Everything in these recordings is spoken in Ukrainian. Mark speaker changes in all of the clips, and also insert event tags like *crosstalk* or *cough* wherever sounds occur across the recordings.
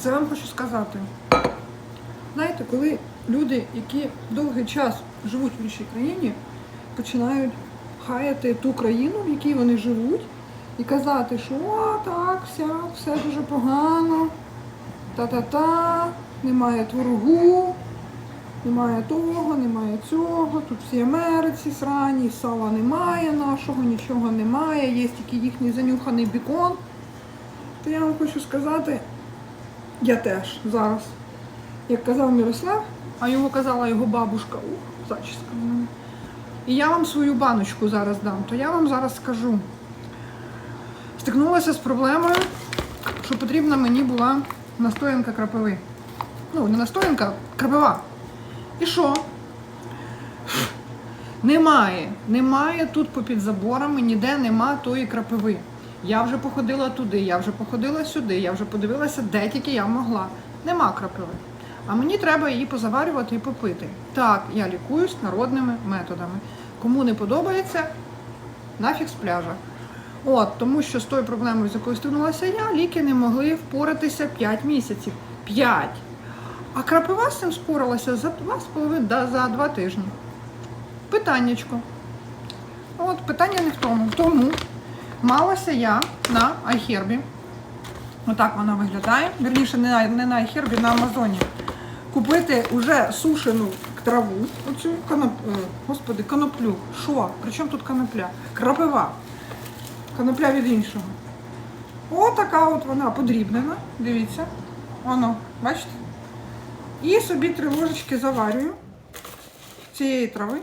Speaker 1: Це вам хочу сказати. Знаєте, коли люди, які довгий час живуть в іншій країні, починають хаяти ту країну, в якій вони живуть, і казати, що о, так, вся, все дуже погано, та-та-та, немає творогу, немає того, немає цього, тут всі Америці срані, сала немає нашого, нічого немає, є тільки їхній занюханий бікон. То я вам хочу сказати, я теж зараз. Як казав Мирослав, а йому казала його бабушка, ух, зачіска. І я вам свою баночку зараз дам, то я вам зараз скажу. Стикнулася з проблемою, що потрібна мені була настоянка крапиви. Ну, не настоянка, крапива. І що? Немає. Немає тут попід заборами, ніде нема тої крапиви. Я вже походила туди, я вже походила сюди, я вже подивилася, де тільки я могла. Нема крапиви. А мені треба її позаварювати і попити. Так, я лікуюсь народними методами. Кому не подобається, нафіг з пляжа. От, тому що з тою проблемою, з якою стикнулася я, ліки не могли впоратися 5 місяців. 5. А крапива з цим споралася за 2,5 да, за 2 тижні. Питаннячко. От, питання не в тому. Тому малася я на iHerb. Отак вона виглядає. Вірніше, не на, не на iHerb, на Амазоні. Купити уже сушену траву, оцю коноп... е, господи, коноплю. Що? Причому тут конопля? Крапива. Конопля від іншого. Отака от вона подрібнена. Дивіться. Воно, бачите? І собі три ложечки заварюю цієї трави,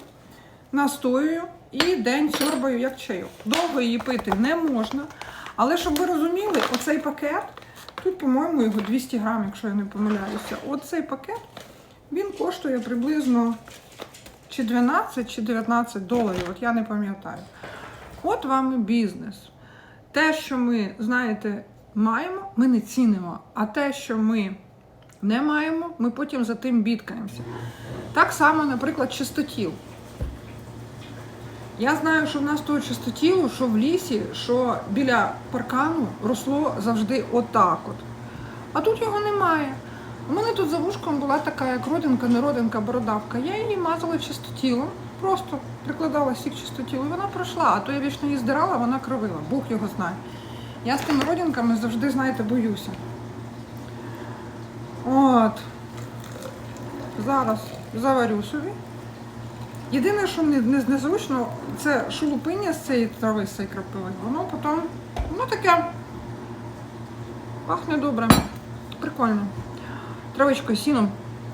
Speaker 1: настоюю і день сьорбаю як чайок. Довго її пити не можна. Але щоб ви розуміли, оцей пакет, тут, по-моєму, його 200 грам, якщо я не помиляюся. Оцей пакет, він коштує приблизно чи 12, чи 19 доларів, от я не пам'ятаю. От вам і бізнес. Те, що ми, знаєте, маємо, ми не цінимо. А те, що ми не маємо, ми потім за тим бідкаємося. Так само, наприклад, чистотіл. Я знаю, що в нас того чистотілу, що в лісі, що біля паркану росло завжди отак от. А тут його немає. У мене тут за вушком була така, як родинка, не родинка, бородавка. Я її мазала чистотілом, просто прикладала сік чистотілу, і вона пройшла. А то я вічно її здирала, вона кровила. Бог його знає. Я з тими родинками завжди, знаєте, боюся. От. Зараз заварю собі. Єдине, що не, незручно, це шелупиння з цієї трави, з цієї крапиви. Воно потім, воно таке пахне добре. Прикольно. Травичкою, сіном.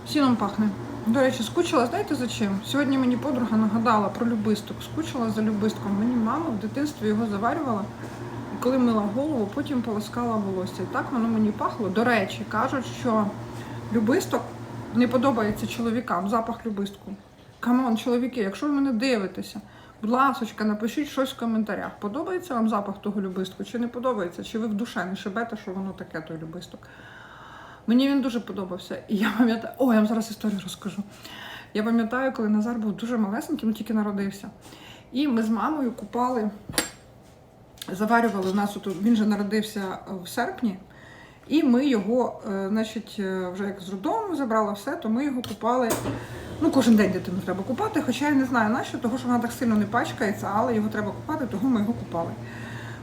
Speaker 1: Сіном пахне. До речі, скучила, знаєте за чим? Сьогодні мені подруга нагадала про любисток. Скучила за любистком. Мені мама в дитинстві його заварювала. Коли мила голову, потім полоскала волосся. І так воно мені пахло. До речі, кажуть, що любисток не подобається чоловікам, запах любистку. Камон, чоловіки, якщо ви мене дивитеся, будь ласочка, напишіть щось в коментарях. Подобається вам запах того любистку чи не подобається? Чи ви в душе не шибете, що воно таке, той любисток? Мені він дуже подобався. І я пам'ятаю, о, я вам зараз історію розкажу. Я пам'ятаю, коли Назар був дуже малесеньким, тільки народився. І ми з мамою купали, заварювали у нас він же народився в серпні. І ми його, е, значить, е, вже як з роддому забрала все, то ми його купали. Ну, кожен день дитину треба купати, хоча я не знаю нащо, того що вона так сильно не пачкається, але його треба купати, того ми його купали.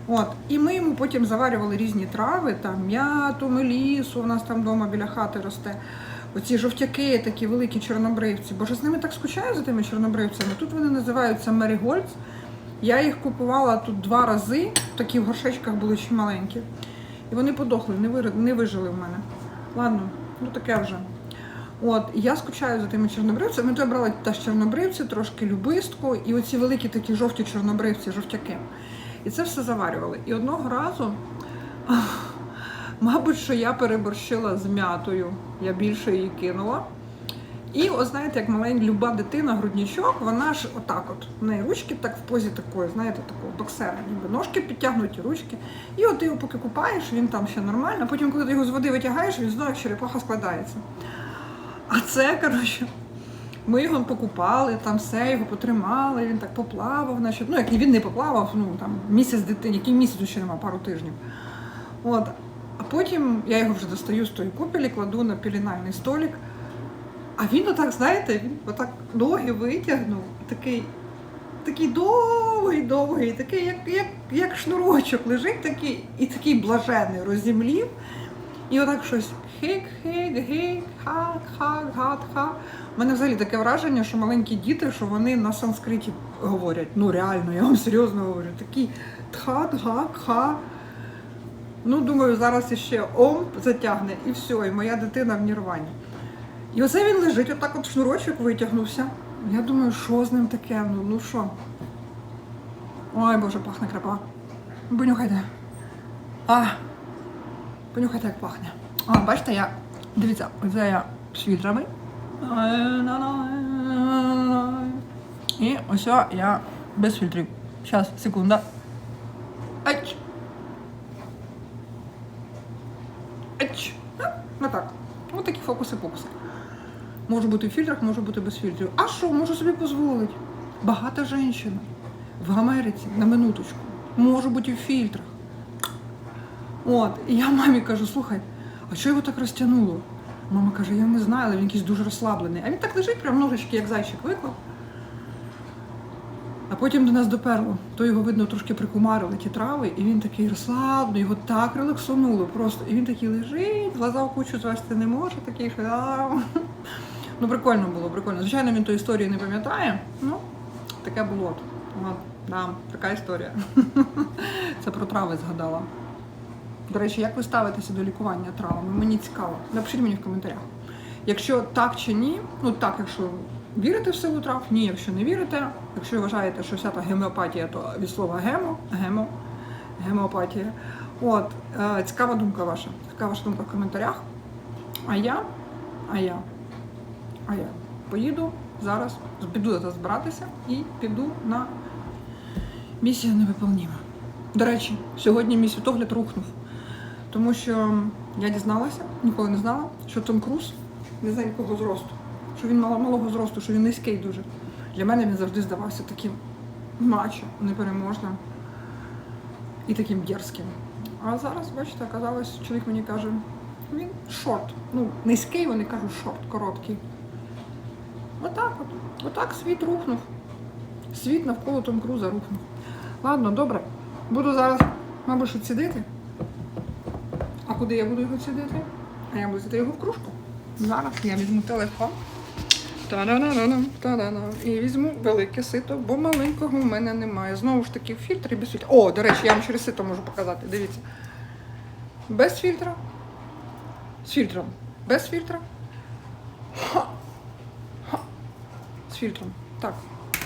Speaker 1: От. І ми йому потім заварювали різні трави, там м'яту, мелісу, у нас там вдома біля хати росте. Оці жовтяки, такі великі чорнобривці. Боже, з ними так скучаю за тими чорнобривцями. Тут вони називаються Мерігольц. Я їх купувала тут два рази, такі в горшечках були чи маленькі. І вони подохли, не, вир... не вижили в мене. Ладно, ну таке вже. От, я скучаю за тими чорнобривцями. Ми то я брала теж чорнобривці, трошки любистку, і оці великі такі жовті чорнобривці, жовтяки. І це все заварювали. І одного разу, *laughs* мабуть, що я переборщила з м'ятою. Я більше її кинула. І, от знаєте, як маленька люба дитина, грудничок, вона ж отак от. В неї ручки так в позі такої, знаєте, такого боксера, ніби ножки підтягнуті, ручки. І от ти його поки купаєш, він там ще нормально. Потім, коли ти його з води витягаєш, він знову як черепаха складається. А це, коротше, ми його покупали, там все, його потримали, він так поплавав, значить, ну як він не поплавав, ну там місяць дитині, який місяць ще нема, пару тижнів. От. А потім я його вже достаю з тої купелі, кладу на пілінальний столик. А він отак, знаєте, він отак ноги витягнув, такий, такий довгий, довгий, такий, як, як, як шнурочок лежить такий, і такий блажений розімлів. І отак щось хик, хик, гик, хак, хак, гат, ха. У мене взагалі таке враження, що маленькі діти, що вони на санскриті говорять. Ну реально, я вам серйозно говорю. Такі тхат, гак, ха. Ну, думаю, зараз іще ом затягне і все, і моя дитина в нірвані. І оце він лежить, отак от шнурочок витягнувся. Я думаю, що з ним таке? Ну, ну що? Ой, Боже, пахне крапа. Понюхайте. А, понюхайте, як пахне. А, бачите, я. Дивіться, оце я з фільтрами. І ось я без фільтрів. Зараз, секунда. Ач. Ач. Ну так. Ось такі фокуси-покуси. Може бути в фільтрах, може бути без фільтрів. А що, можу собі дозволити? Багата жінка в Америці на минуточку. Може бути в фільтрах. От, і я мамі кажу, слухай, а що його так розтягнуло? Мама каже, я не знаю, але він якийсь дуже розслаблений. А він так лежить, прям ножички, як зайчик виклав. А потім до нас доперло. То його, видно, трошки прикумарили ті трави, і він такий розслаблений, його так релаксонуло просто. І він такий лежить, глаза в кучу звести не може, такий що. Ну, прикольно було, прикольно. Звичайно, він тої історії не пам'ятає. Ну, таке було. От, да, така історія. *laughs* Це про трави згадала. До речі, як ви ставитеся до лікування травми? Мені цікаво. Напишіть мені в коментарях. Якщо так чи ні, ну так, якщо вірите в силу трав, ні, якщо не вірите, якщо вважаєте, що вся та гемеопатія, то від слова гемо, гемо, гемеопатія. От, е, цікава думка ваша. Цікава ваша думка в коментарях. А я, а я, а я поїду зараз, піду збиратися і піду на місія невиполніма. До речі, сьогодні мій світогляд рухнув. Тому що я дізналася, ніколи не знала, що Том Круз низенького зросту, що він мало, малого зросту, що він низький дуже. Для мене він завжди здавався таким мачо, непереможним і таким дерзким. А зараз, бачите, оказалось, чоловік мені каже, він шорт. Ну, низький, вони кажуть, шорт, короткий. Отак от. Отак світ рухнув. Світ навколо Том Круза рухнув. Ладно, добре. Буду зараз, мабуть, що. А куди я буду його цідити? А я буду цідити його в кружку. Зараз я візьму телефон. Та-да-да-да-дам, та-да-да. І візьму велике сито, бо маленького в мене немає. Знову ж таки, в фільтрі без фільтра. О, до речі, я вам через сито можу показати. Дивіться. Без фільтра. З фільтром. Без фільтра. Ха. Фільтром. Так.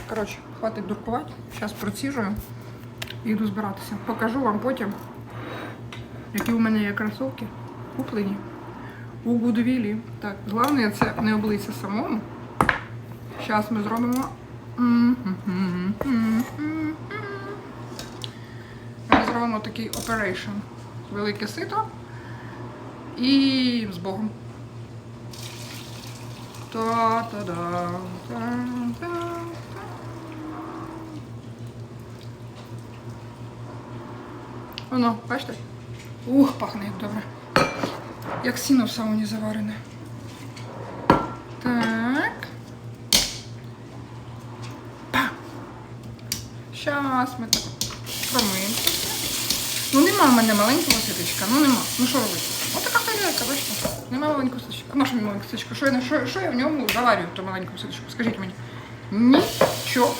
Speaker 1: Коротше, хватить дуркувати. Зараз проціжую і йду збиратися. Покажу вам потім, які у мене є кросовки куплені у Гудвілі. Так, головне це не облися самому. Зараз ми зробимо. Ми зробимо такий оперейшн. Велике сито. І з Богом. Воно, бачите? Ух, пахне як добре. Як сіно в сауні заварене. Так. Па. Щас ми так промиємося. Ну нема в мене маленького ситочка, ну нема. Ну що робити? Ось така тарілка, бачите? Нема маленького ситочка. Що мені маленького? Що я, що, що я в ньому заварюю, то маленькому ситочку? Скажіть мені. Нічого.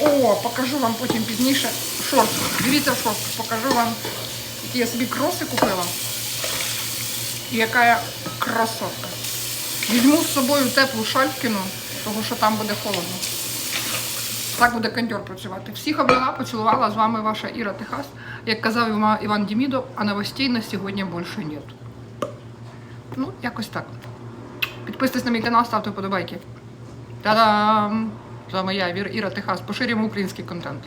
Speaker 1: О, покажу вам потім пізніше шорт. Дивіться шорт, покажу вам, які я собі кроси купила. І яка красотка. Візьму з собою теплу шалькіну, тому що там буде холодно. Так буде кондьор працювати. Всіх обняла, поцілувала. З вами ваша Іра Техас. Як казав Іван Дімідов, а новостей на сьогодні більше нет. Ну, якось так. Підписуйтесь на мій канал, ставте вподобайки. Та-дам! З вами я, Іра Техас. Поширюємо український контент.